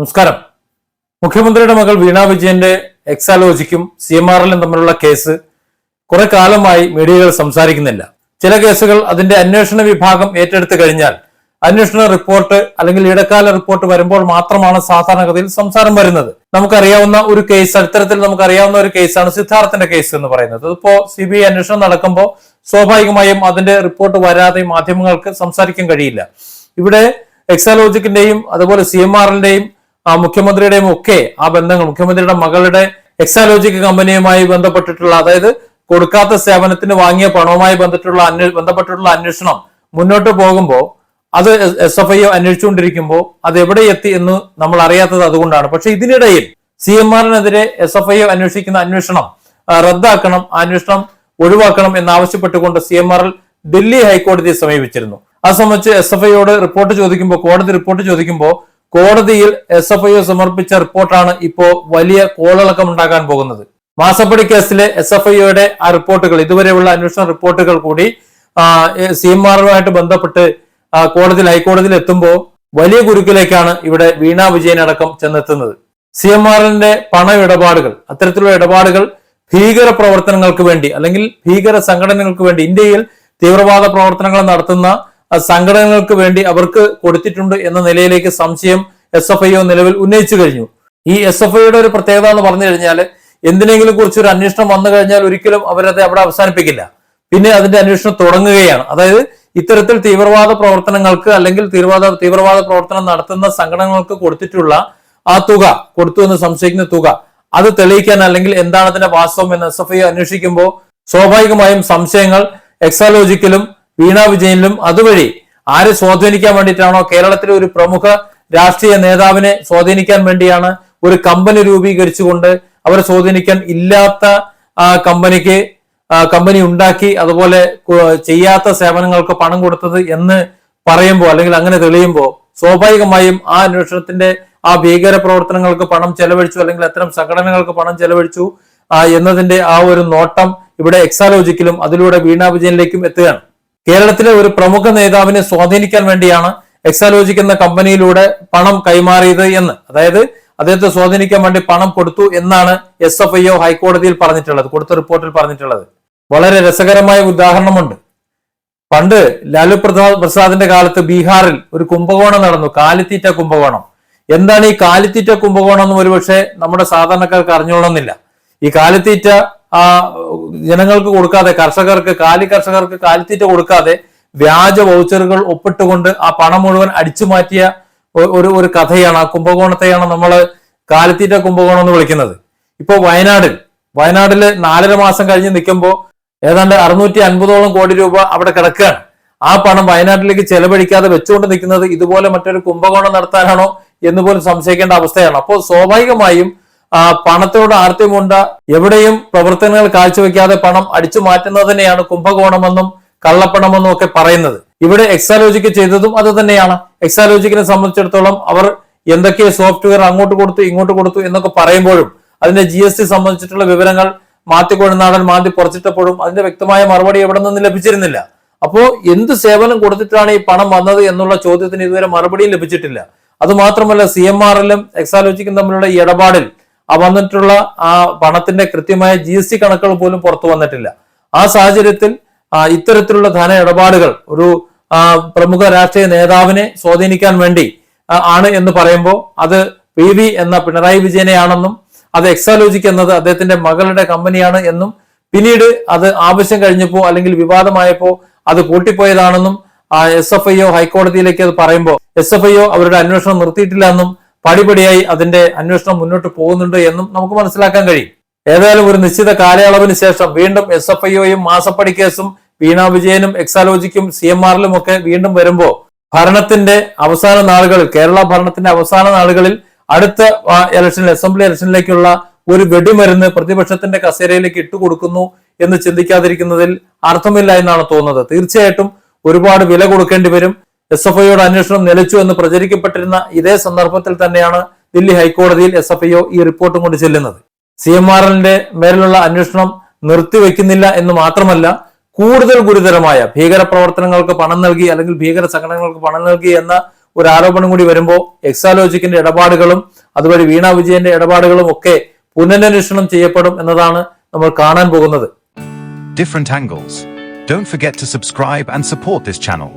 നമസ്കാരം. മുഖ്യമന്ത്രിയുടെ മകൾ വീണ വിജയന്റെ എക്സാലോജിക്കും സി എം ആർ എല്ലും തമ്മിലുള്ള കേസ് കുറെ കാലമായി മീഡിയകൾ സംസാരിക്കുന്നില്ല. ചില കേസുകൾ അതിന്റെ അന്വേഷണ വിഭാഗം ഏറ്റെടുത്തു കഴിഞ്ഞാൽ അന്വേഷണ റിപ്പോർട്ട് അല്ലെങ്കിൽ ഇടക്കാല റിപ്പോർട്ട് വരുമ്പോൾ മാത്രമാണ് സാധാരണഗതിയിൽ സംസാരം വരുന്നത്. നമുക്കറിയാവുന്ന ഒരു കേസ് അത്തരത്തിൽ നമുക്കറിയാവുന്ന ഒരു കേസാണ് സിദ്ധാർത്ഥന്റെ കേസ് എന്ന് പറയുന്നത്. അതിപ്പോ സി ബി ഐ അന്വേഷണം നടക്കുമ്പോൾ സ്വാഭാവികമായും അതിന്റെ റിപ്പോർട്ട് വരാതെ മാധ്യമങ്ങൾക്ക് സംസാരിക്കാൻ കഴിയില്ല. ഇവിടെ എക്സാലോജിക്കിന്റെയും അതുപോലെ സി എം ആറിന്റെയും ആ മുഖ്യമന്ത്രിയുടെയും ഒക്കെ ആ ബന്ധങ്ങൾ മുഖ്യമന്ത്രിയുടെ മകളുടെ എക്സാലോജിക് കമ്പനിയുമായി ബന്ധപ്പെട്ടിട്ടുള്ള അതായത് കൊടുക്കാത്ത സേവനത്തിന് വാങ്ങിയ പണവുമായി ബന്ധപ്പെട്ടുള്ള അന്വേ- ബന്ധപ്പെട്ടിട്ടുള്ള അന്വേഷണം മുന്നോട്ട് പോകുമ്പോൾ അത് എസ് എഫ് ഐ അന്വേഷിച്ചുകൊണ്ടിരിക്കുമ്പോൾ അത് എവിടെ എത്തി എന്ന് നമ്മൾ അറിയാത്തത് അതുകൊണ്ടാണ്. പക്ഷെ ഇതിനിടയിൽ സി എം ആറിനെതിരെ എസ് എഫ് ഐ അന്വേഷിക്കുന്ന അന്വേഷണം റദ്ദാക്കണം അന്വേഷണം ഒഴിവാക്കണം എന്നാവശ്യപ്പെട്ടുകൊണ്ട് സി എം ആർ ഡൽഹി ഹൈക്കോടതിയെ സമീപിച്ചിരുന്നു. അത് സംബന്ധിച്ച് എസ് എഫ് ഐയോട് റിപ്പോർട്ട് ചോദിക്കുമ്പോൾ കോടതി റിപ്പോർട്ട് ചോദിക്കുമ്പോൾ കോടതിയിൽ എസ് എഫ് ഐ സമർപ്പിച്ച റിപ്പോർട്ടാണ് ഇപ്പോ വലിയ കോളിളക്കം ഉണ്ടാക്കാൻ പോകുന്നത്. മാസപ്പടി കേസിലെ എസ് എഫ് ഐയുടെ ആ റിപ്പോർട്ടുകൾ ഇതുവരെയുള്ള അന്വേഷണ റിപ്പോർട്ടുകൾ കൂടി സി എം ആറുമായിട്ട് ബന്ധപ്പെട്ട് കോടതിയിൽ ഹൈക്കോടതിയിൽ എത്തുമ്പോൾ വലിയ കുരുക്കിലേക്കാണ് ഇവിടെ വീണ വിജയനടക്കം ചെന്നെത്തുന്നത്. സി എം ആറിന്റെ പണ ഇടപാടുകൾ അത്തരത്തിലുള്ള ഇടപാടുകൾ ഭീകര പ്രവർത്തനങ്ങൾക്ക് വേണ്ടി അല്ലെങ്കിൽ ഭീകര സംഘടനകൾക്ക് വേണ്ടി ഇന്ത്യയിൽ തീവ്രവാദ പ്രവർത്തനങ്ങൾ നടത്തുന്ന സംഘടനകൾക്ക് വേണ്ടി അവർക്ക് കൊടുത്തിട്ടുണ്ട് എന്ന നിലയിലേക്ക് സംശയം എസ് എഫ് ഐ ഒ നിലവിൽ ഉന്നയിച്ചു കഴിഞ്ഞു. ഈ എസ് എഫ് ഐയുടെ ഒരു പ്രത്യേകത എന്ന് പറഞ്ഞു കഴിഞ്ഞാൽ എന്തിനെങ്കിലും കുറിച്ച് ഒരു അന്വേഷണം വന്നു കഴിഞ്ഞാൽ ഒരിക്കലും അവരത് അവിടെ അവസാനിപ്പിക്കില്ല. പിന്നെ അതിന്റെ അന്വേഷണം തുടങ്ങുകയാണ്. അതായത് ഇത്തരത്തിൽ തീവ്രവാദ പ്രവർത്തനങ്ങൾക്ക് അല്ലെങ്കിൽ തീവ്രവാദ തീവ്രവാദ പ്രവർത്തനം നടത്തുന്ന സംഘടനകൾക്ക് കൊടുത്തിട്ടുള്ള ആ തുക കൊടുത്തു എന്ന് സംശയിക്കുന്ന തുക അത് തെളിയിക്കാൻ അല്ലെങ്കിൽ എന്താണ് അതിന്റെ വാസ്തവം എന്ന് എസ് എഫ് ഐ അന്വേഷിക്കുമ്പോൾ സ്വാഭാവികമായും സംശയങ്ങൾ എക്സാലോജിക്കലും വീണ വിജയനിലും അതുവഴി ആരെ സ്വാധീനിക്കാൻ വേണ്ടിയിട്ടാണോ കേരളത്തിലെ ഒരു പ്രമുഖ രാഷ്ട്രീയ നേതാവിനെ സ്വാധീനിക്കാൻ വേണ്ടിയാണ് ഒരു കമ്പനി രൂപീകരിച്ചുകൊണ്ട് അവരെ സ്വാധീനിക്കാൻ ഇല്ലാത്ത കമ്പനിക്ക് കമ്പനി ഉണ്ടാക്കി അതുപോലെ ചെയ്യാത്ത സേവനങ്ങൾക്ക് പണം കൊടുത്തത് എന്ന് പറയുമ്പോൾ അല്ലെങ്കിൽ അങ്ങനെ തെളിയുമ്പോൾ സ്വാഭാവികമായും ആ അന്വേഷണത്തിന്റെ ആ ഭീകര പ്രവർത്തനങ്ങൾക്ക് പണം ചെലവഴിച്ചു അല്ലെങ്കിൽ അത്തരം സംഘടനകൾക്ക് പണം ചെലവഴിച്ചു എന്നതിന്റെ ആ ഒരു നോട്ടം ഇവിടെ എക്സാലോജിക്കിലും അതിലൂടെ വീണാ വിജയനിലേക്കും എത്തുകയാണ്. കേരളത്തിലെ ഒരു പ്രമുഖ നേതാവിനെ സ്വാധീനിക്കാൻ വേണ്ടിയാണ് എക്സാലോജിക് എന്ന കമ്പനിയിലൂടെ പണം കൈമാറിയത് എന്ന്. അതായത് അദ്ദേഹത്തെ സ്വാധീനിക്കാൻ വേണ്ടി പണം കൊടുത്തു എന്നാണ് എസ് എഫ് ഐ ഒ ഹൈക്കോടതിയിൽ പറഞ്ഞിട്ടുള്ളത് കൊടുത്ത റിപ്പോർട്ടിൽ പറഞ്ഞിട്ടുള്ളത്. വളരെ രസകരമായ ഉദാഹരണമുണ്ട്. പണ്ട് ലാലു പ്രസാദ് പ്രസാദിന്റെ കാലത്ത് ബീഹാറിൽ ഒരു കുംഭകോണം നടന്നു കാലിത്തീറ്റ കുംഭകോണം. എന്താണ് ഈ കാലിത്തീറ്റ കുംഭകോണം എന്ന് ഒരുപക്ഷെ നമ്മുടെ സാധാരണക്കാർക്ക് അറിഞ്ഞോളുന്നില്ല ഈ കാലിത്തീറ്റ ജനങ്ങൾക്ക് കൊടുക്കാതെ കർഷകർക്ക് കാലി കർഷകർക്ക് കാലിത്തീറ്റ കൊടുക്കാതെ വ്യാജ വൗച്ചറുകൾ ഒപ്പിട്ടുകൊണ്ട് ആ പണം മുഴുവൻ അടിച്ചു മാറ്റിയ ഒരു ഒരു കഥയാണ്. ആ കുംഭകോണത്തെയാണ് നമ്മൾ കാലിത്തീറ്റ കുംഭകോണം എന്ന് വിളിക്കുന്നത്. ഇപ്പൊ വയനാടിൽ വയനാട്ടിൽ നാലര മാസം കഴിഞ്ഞ് നിൽക്കുമ്പോൾ ഏതാണ്ട് അറുന്നൂറ്റി അൻപതോളം കോടി രൂപ അവിടെ കിടക്കുകയാണ്. ആ പണം വയനാട്ടിലേക്ക് ചെലവഴിക്കാതെ വെച്ചുകൊണ്ട് നിൽക്കുന്നത് ഇതുപോലെ മറ്റൊരു കുംഭകോണം നടത്താനാണോ എന്ന് പോലും സംശയിക്കേണ്ട അവസ്ഥയാണ്. അപ്പോൾ സ്വാഭാവികമായും ആ പണത്തോട് ആർത്തിമുണ്ട എവിടെയും പ്രവർത്തനങ്ങൾ കാഴ്ചവെക്കാതെ പണം അടിച്ചു മാറ്റുന്നതിനെയാണ് കുംഭകോണമെന്നും കള്ളപ്പണമെന്നും ഒക്കെ പറയുന്നത്. ഇവിടെ എക്സാലോജിക്ക് ചെയ്തതും അത് തന്നെയാണ്. എക്സാലോജിക്കിനെ സംബന്ധിച്ചിടത്തോളം അവർ എന്തൊക്കെ സോഫ്റ്റ്വെയർ അങ്ങോട്ട് കൊടുത്തു ഇങ്ങോട്ട് കൊടുത്തു എന്നൊക്കെ പറയുമ്പോഴും അതിന്റെ ജി എസ് ടി സംബന്ധിച്ചിട്ടുള്ള വിവരങ്ങൾ മാറ്റിക്കൊഴുനാടൻ മാന്തി പുറച്ചിട്ടപ്പോഴും അതിന്റെ വ്യക്തമായ മറുപടി എവിടെ നിന്ന് ലഭിച്ചിരുന്നില്ല. അപ്പോ എന്ത് സേവനം കൊടുത്തിട്ടാണ് ഈ പണം വന്നത് എന്നുള്ള ചോദ്യത്തിന് ഇതുവരെ മറുപടിയും ലഭിച്ചിട്ടില്ല. അതുമാത്രമല്ല സി എം ആർ എല്ലും എക്സാലോജിക്കും തമ്മിലുള്ള ഇടപാടിൽ ആ വന്നിട്ടുള്ള ആ പണത്തിന്റെ കൃത്യമായ ജി എസ് ടി കണക്കുകൾ പോലും പുറത്തു വന്നിട്ടില്ല. ആ സാഹചര്യത്തിൽ ഇത്തരത്തിലുള്ള ധന ഇടപാടുകൾ ഒരു പ്രമുഖ രാഷ്ട്രീയ നേതാവിനെ സ്വാധീനിക്കാൻ വേണ്ടി ആണ് എന്ന് പറയുമ്പോൾ അത് പി വി എന്ന പിണറായി വിജയനെയാണെന്നും അത് എക്സാലോജിക് എന്നത് അദ്ദേഹത്തിന്റെ മകളുടെ കമ്പനിയാണ് എന്നും പിന്നീട് അത് ആവശ്യം കഴിഞ്ഞപ്പോൾ അല്ലെങ്കിൽ വിവാദമായപ്പോൾ അത് കൂട്ടിപ്പോയതാണെന്നും എസ് എഫ് ഐ ഒ ഹൈക്കോടതിയിലേക്ക് അത് പറയുമ്പോൾ എസ് എഫ് ഐ ഒ അവരുടെ അന്വേഷണം നിർത്തിയിട്ടില്ല എന്നും പടിപടിയായി അതിന്റെ അന്വേഷണം മുന്നോട്ട് പോകുന്നുണ്ട് എന്നും നമുക്ക് മനസ്സിലാക്കാൻ കഴിയും. ഏതായാലും ഒരു നിശ്ചിത കാലയളവിന് ശേഷം വീണ്ടും എസ് എഫ് ഐഒയും മാസപ്പടി കേസും വീണ വിജയനും എക്സാലോജിക്കും സി എം ആറിലും ഒക്കെ വീണ്ടും വരുമ്പോ ഭരണത്തിന്റെ അവസാന നാളുകളിൽ കേരള ഭരണത്തിന്റെ അവസാന നാളുകളിൽ അടുത്ത ഇലക്ഷനിൽ അസംബ്ലി ഇലക്ഷനിലേക്കുള്ള ഒരു വെടിമരുന്ന് പ്രതിപക്ഷത്തിന്റെ കസേരയിലേക്ക് ഇട്ടുകൊടുക്കുന്നു എന്ന് ചിന്തിക്കാതിരിക്കുന്നതിൽ അർത്ഥമില്ല എന്നാണ് തോന്നുന്നത്. തീർച്ചയായിട്ടും ഒരുപാട് വില കൊടുക്കേണ്ടി വരും. എസ് എഫ് ഐയുടെ അന്വേഷണം നിലച്ചു എന്ന് പ്രചരിക്കപ്പെട്ടിരുന്ന ഇതേ സന്ദർഭത്തിൽ തന്നെയാണ് ദില്ലി ഹൈക്കോടതിയിൽ എസ് എഫ് ഐ ഈ റിപ്പോർട്ടും കൊണ്ട് ചെല്ലുന്നത്. സി എം ആർ എല്ലിന്റെ മേലുള്ള അന്വേഷണം നിർത്തിവെക്കുന്നില്ല എന്ന് മാത്രമല്ല കൂടുതൽ ഗുരുതരമായ ഭീകര പ്രവർത്തനങ്ങൾക്ക് പണം നൽകി അല്ലെങ്കിൽ ഭീകര സംഘടനകൾക്ക് പണം നൽകി എന്ന ഒരു ആരോപണം കൂടി വരുമ്പോൾ എക്സാലോജിക്കിന്റെ ഇടപാടുകളും അതുവഴി വീണ വിജയന്റെ ഇടപാടുകളും ഒക്കെ പുനരന്വേഷണം ചെയ്യപ്പെടും എന്നതാണ് നമ്മൾ കാണാൻ പോകുന്നത്. Different angles don't forget to subscribe and support this channel.